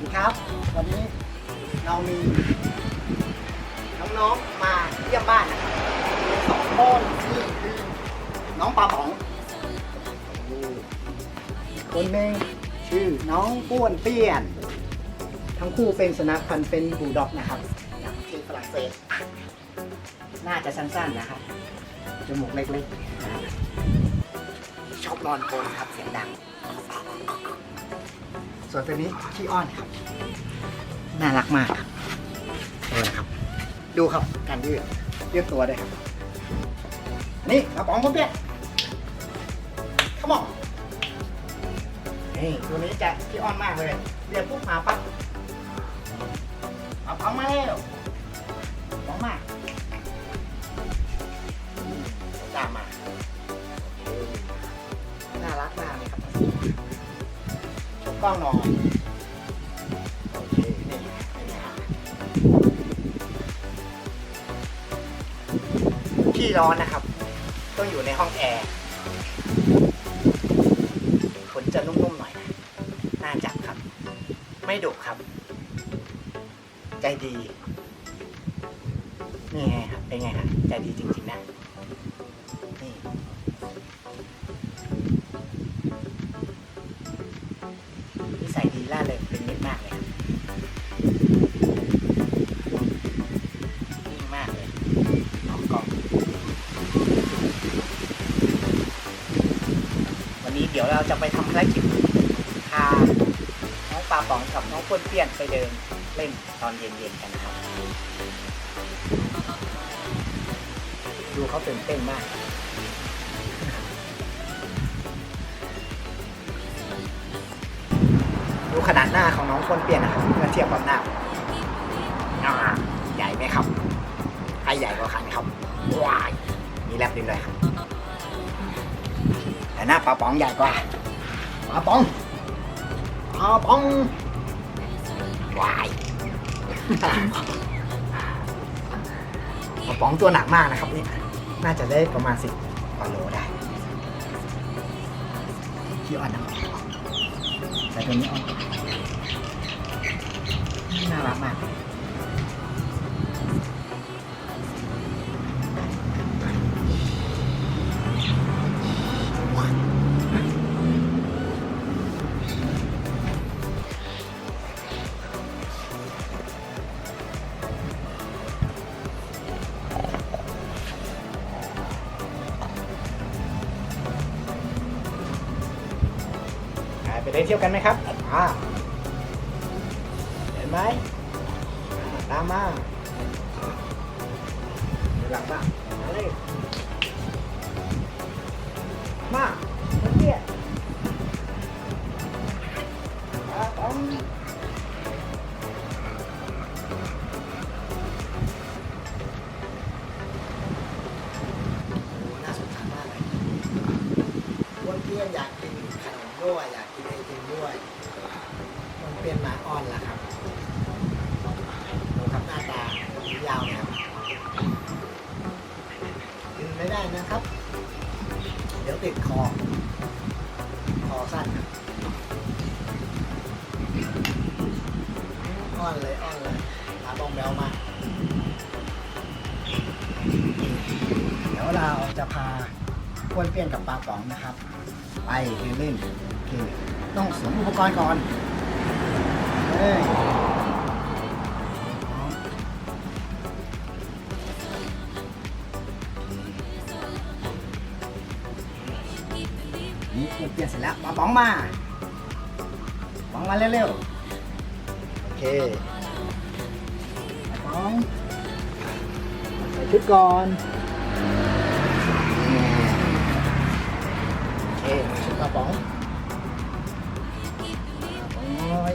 ดีครับ วันนี้เรามีน้องๆมาเยี่ยมบ้านนะครับมีสองคนนี่คือน้องปลาป๋องอีกคนหนึ่งชื่อน้องป้วนเปี้ยน ทั้งคู่เป็นสุนัขพันธุ์เป็นบูลด็อกนะครับจากประเทศฝรั่งเศสน่าจะสั้นๆนะครับจมูกเล็กๆชอบนอนกรนครับเสียงดัง ส่วนตัวนี้ขี้อ้อนครับ น่ารักมากครับดูนะครับ ดูครับการยืดยืดตัวด้วยครับ นี่กระป๋องผมเปียกขมองนี่ตัวนี้จะขี้อ้อนมากเลยเรียกปุ๊บมาปั๊บเอาของมาแล้ว กล้องหนอนโอเคนี่ที่ร้อนนะครับ ต้องอยู่ในห้องแอร์ขนจะนุ่มๆหน่อยนะน่าจับครับ ไม่ดุครับ ใจดี นี่ไงครับ เป็นไงครับ ใจดีจริงๆนะ วันนี้เดี๋ยวเราจะไปทำภารกิจพาน้องปลาป๋องกับน้องปนเปี้ยนไปเดินเล่นตอนเย็นๆกันครับ ดูเขาตื่นเต้นมากดูขนาดหน้าของน้องคนเปลี่ยนนะครับเมื่อเทียบกับหน้าอ่าใหญ่ไหมครับ ใครใหญ่กว่ากันครับว้าย มีแลบดินเลยครับแต่หน้าปลาป๋องใหญ่กว่าปลาป๋องปลาป๋องวายปลาป๋องตัวหนักมากนะครับนี่น่าจะได้ประมาณสิบกว่าโลได้ที่อ่อนนะแต่ตัวนี้อ่อนน่ารักมาก ไปได้เที่ยวกันไหมครับอ่าเห็นไหมตามมา นะครับ เดี๋ยวติดคอ คอสั้นอ่อนเลยอ่อนเลยตาบองแบวมา เดี๋ยวเราจะพาควนเปี้ยนกับปลาป๋องนะครับ ไปเล่นโอเคต้องสวมอุปกรณ์ก่อนเฮ้ย เปลี่ยนเปลี่ยนเสร็จแล้วมาป๋องมาป๋องมาเร็วๆ โอเคมาป๋องใส่ชุดก่อนโอเคชุดกระป๋องกระป๋องน้อย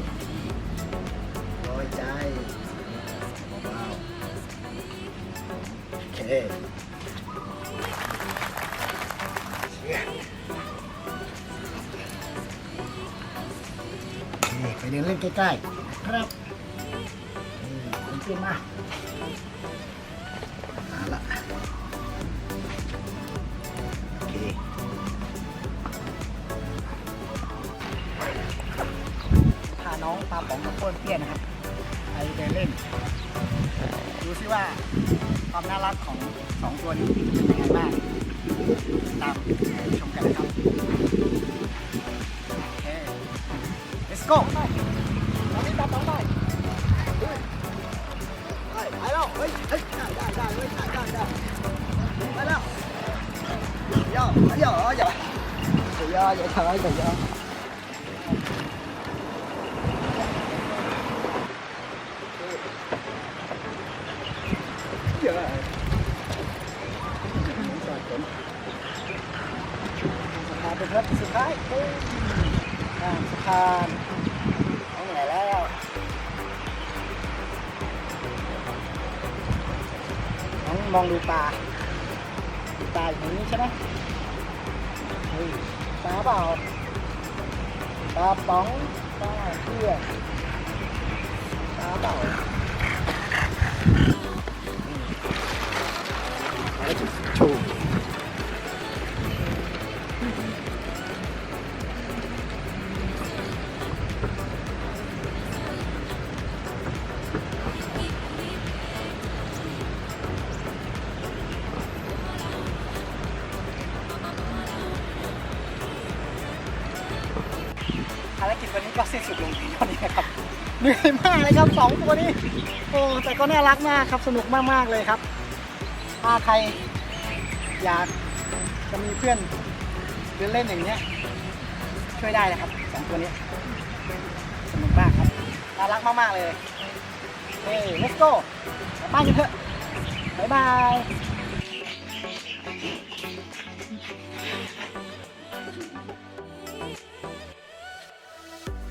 น้อยใจเบาๆโอเค เล่นใกล้ๆครับนี่ขึ้นมาเอาละโอเคพาน้องปลาป๋องกับป้วนเปี้ยนนะครับไปเดินเล่น ดูซิว่าความน่ารักของสองตัวนี้เป็นยังไงบ้างตามชมกันนะครับโอเค let's go ย่อย่อย่อย่อย่อย่อเยอะจอดฝนสะพานเป็นรถสุดท้ายเอ้ยข้ามสะพานเอาไหนแล้วน้องมองดูปลาปลาอยู่ตรงนี้ใช่ไหม ตาเปล่าตาป๋องตาเพื่อนตาเปล่า สิ้นสุดลงเพียงเท่านี้นะครับเหนื่อยมากเลยครับสองตัวนี้โอ้แต่ก็น่ารักมากครับสนุกมากๆเลยครับ ถ้าใครอยากจะมีเพื่อนเดินเล่นอย่างเนี้ยช่วยได้นะครับสองตัวนี้สนุกมากครับน่ารักมากๆเลยเฮ้ย let's go กลับบ้านกันเถอะบ๊ายบาย